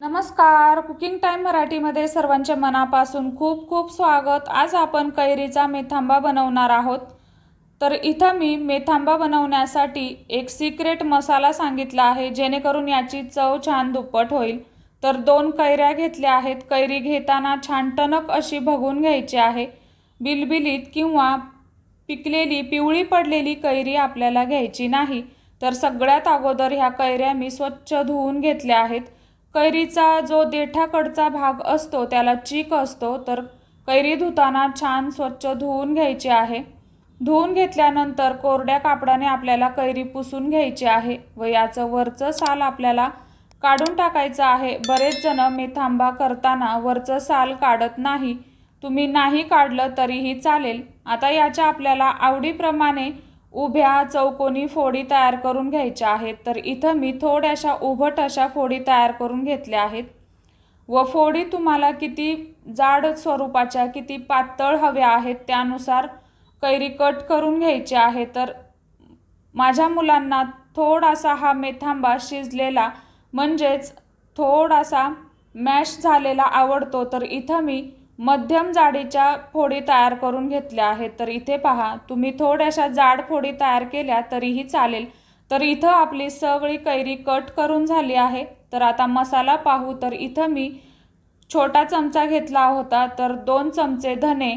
नमस्कार. Cooking time मराठीमध्ये सर्वांचे मनापासून खूप खूप स्वागत. आज आपण कैरीचा मेथांबा बनवणार आहोत. तर इथं मी मेथांबा बनवण्यासाठी एक सिक्रेट मसाला सांगितला आहे जेणेकरून याची चव छान दुप्पट होईल. तर दोन कैऱ्या घेतल्या आहेत. कैरी घेताना छान टणक अशी बघून घ्यायची आहे. बिलबिलीत किंवा पिकलेली पिवळी पडलेली कैरी आपल्याला घ्यायची नाही. तर सगळ्यात अगोदर ह्या कैऱ्या मी स्वच्छ धुवून घेतल्या आहेत. कैरीचा जो देठाकडचा भाग असतो त्याला चीक असतो तर कैरी धुताना छान स्वच्छ धुवून घ्यायची आहे. धुवून घेतल्यानंतर कोरड्या कापडाने आपल्याला कैरी पुसून घ्यायची आहे व याचं वरचं साल आपल्याला काढून टाकायचं आहे. बरेच जण मेथांबा करताना वरचं साल काढत नाही. तुम्ही नाही काढलं तरीही चालेल. आता याच्या आपल्याला आवडीप्रमाणे उभ्या चौकोनी फोडी तयार करून घ्यायच्या आहेत. तर इथं मी थोड्याशा उभट अशा फोडी तयार करून घेतल्या आहेत. व फोडी तुम्हाला किती जाड स्वरूपाच्या किती पातळ हव्या आहेत त्यानुसार कैरी कट करून घ्यायची आहे. तर माझ्या मुलांना थोडासा हा मेथांबा शिजलेला म्हणजेच थोडासा मॅश झालेला आवडतो. तर इथं मी मध्यम जाडीच्या फोडी तयार करून घेतल्या आहेत. तर इथे पहा तुम्ही थोड्याशा जाड फोडी तयार केल्या तरीही चालेल. तर इथं आपली सगळी कैरी कट करून झाली आहे. तर आता मसाला पाहू. तर इथं मी छोटा चमचा घेतला होता. तर दोन चमचे धने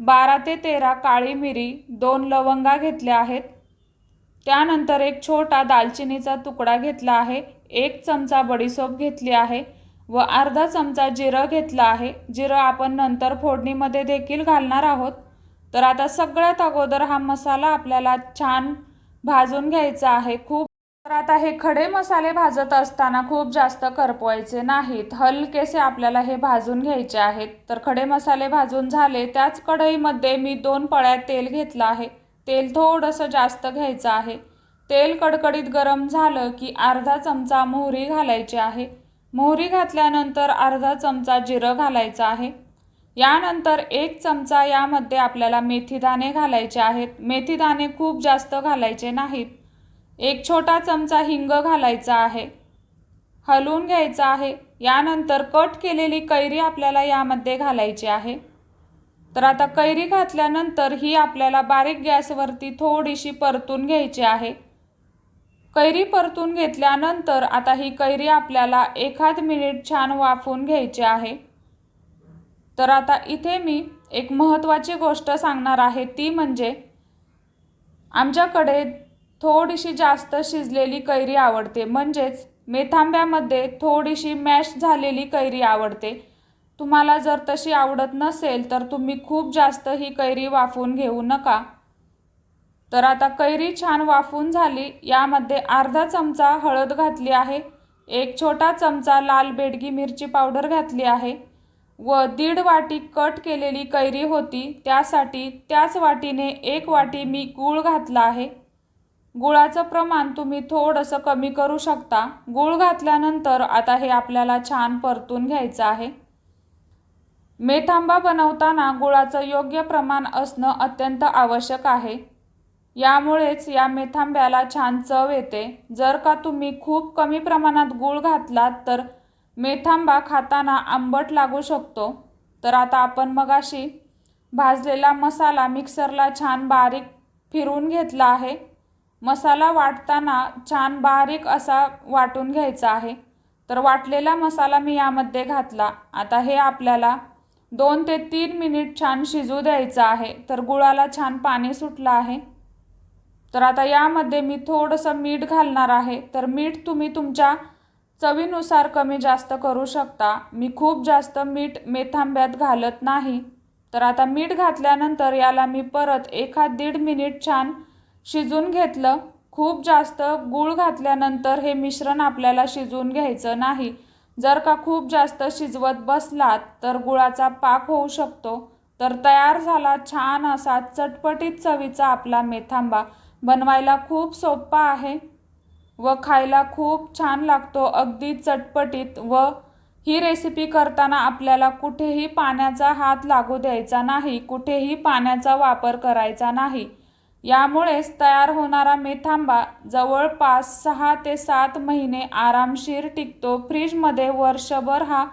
बारा ते तेरा काळी मिरी दोन लवंगा घेतल्या आहेत. त्यानंतर एक छोटा दालचिनीचा तुकडा घेतला आहे. एक चमचा बडीसोप घेतली आहे. व अर्धा चमचा जिरं घेतलं आहे. जिरं आपण नंतर फोडणीमध्ये देखील घालणार आहोत. तर आता सगळ्यात अगोदर हा मसाला आपल्याला छान भाजून घ्यायचा आहे. खूप तर आता हे खडे मसाले भाजत असताना खूप जास्त करपवायचे नाहीत. हलकेसे आपल्याला हे भाजून घ्यायचे आहेत. तर खडे मसाले भाजून झाले. त्याच कढईमध्ये मी दोन पळ्या तेल घेतलं आहे. तेल थोडंसं जास्त घ्यायचं आहे. तेल कडकडीत गरम झालं की अर्धा चमचा मोहरी घालायची आहे. मोहरी घातल्यानंतर अर्धा चमचा जिरं घालायचं आहे. यानंतर एक चमचा यामध्ये आपल्याला मेथीदाणे घालायचे आहेत. मेथीदाणे खूप जास्त घालायचे नाहीत. एक छोटा चमचा हिंग घालायचा आहे. हलवून घ्यायचा आहे. यानंतर कट केलेली कैरी आपल्याला यामध्ये घालायची आहे. तर आता कैरी घातल्यानंतर ही आपल्याला बारीक गॅसवरती थोडीशी परतून घ्यायची आहे. कैरी परतून घेतल्यानंतर आता ही कैरी आपल्याला एखाद मिनिट छान वाफून घ्यायची आहे. तर आता इथे मी एक महत्त्वाची गोष्ट सांगणार आहे. ती म्हणजे आमच्याकडे थोडीशी जास्त शिजलेली कैरी आवडते. म्हणजेच मेथांब्यामध्ये थोडीशी मॅश झालेली कैरी आवडते. तुम्हाला जर तशी आवडत नसेल तर तुम्ही खूप जास्त ही कैरी वाफवून घेऊ नका. तर आता कैरी छान वाफून झाली. यामध्ये अर्धा चमचा हळद घातली आहे. एक छोटा चमचा लाल बेडगी मिरची पावडर घातली आहे. व दीड वाटी कट केलेली कैरी होती. त्यासाठी त्याच वाटीने एक वाटी मी गूळ घातला आहे. गुळाचं प्रमाण तुम्ही थोडंसं कमी करू शकता. गूळ घातल्यानंतर आता हे आपल्याला छान परतून घ्यायचं आहे. मेथांबा बनवताना गुळाचं योग्य प्रमाण असणं अत्यंत आवश्यक आहे. यामुळेच या मेथांब्याला छान चव येते. जर का तुम्ही खूप कमी प्रमाणात गूळ घातलात तर मेथांबा खाताना आंबट लागू शकतो. तर आता आपण मगाशी भाजलेला मसाला मिक्सरला छान बारीक फिरवून घेतला आहे. मसाला वाटताना छान बारीक असा वाटून घ्यायचा आहे. तर वाटलेला मसाला मी यामध्ये घातला. आता हे आपल्याला दोन ते तीन मिनिट छान शिजू द्यायचं आहे. तर गुळाला छान पाणी सुटलं आहे. तर आता यामध्ये मी थोडंसं मीठ घालणार आहे. तर मीठ तुम्ही तुमच्या चवीनुसार कमी जास्त करू शकता. मी खूप जास्त मीठ मेथांब्यात घालत नाही. तर आता मीठ घातल्यानंतर याला मी परत एखाद दीड मिनिट छान शिजून घेतलं. खूप जास्त गूळ घातल्यानंतर हे मिश्रण आपल्याला शिजवून घ्यायचं नाही. जर का खूप जास्त शिजवत बसलात तर गुळाचा पाक होऊ शकतो. तर तयार झाला छान असा चटपटीत चवीचा आपला मेथांबा. बनवायला खूप सोपा आहे व खायला खूप छान लागतो. अगदी चटपटीत व ही रेसिपी करताना आपल्याला कुठेही पाण्याचा हात लागू द्यायचा नाही कुठेही पाण्याचा वापर करायचा नाही. यामुळेच तयार होणारा मेथांबा जवळपास सहा ते सात महिने आरामशीर टिकतो. फ्रीजमध्ये वर्षभर हा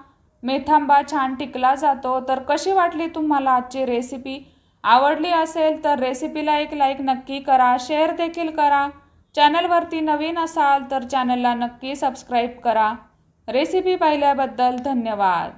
मेथांबा छान टिकला जातो. तर कशी वाटली तुम्हाला आजची रेसिपी आवडली असेल तर रेसिपीला एक लाईक नक्की करा. शेअर देखील करा. चॅनलवरती नवीन असाल तर चॅनलला नक्की सबस्क्राईब करा. रेसिपी पाहिल्याबद्दल धन्यवाद.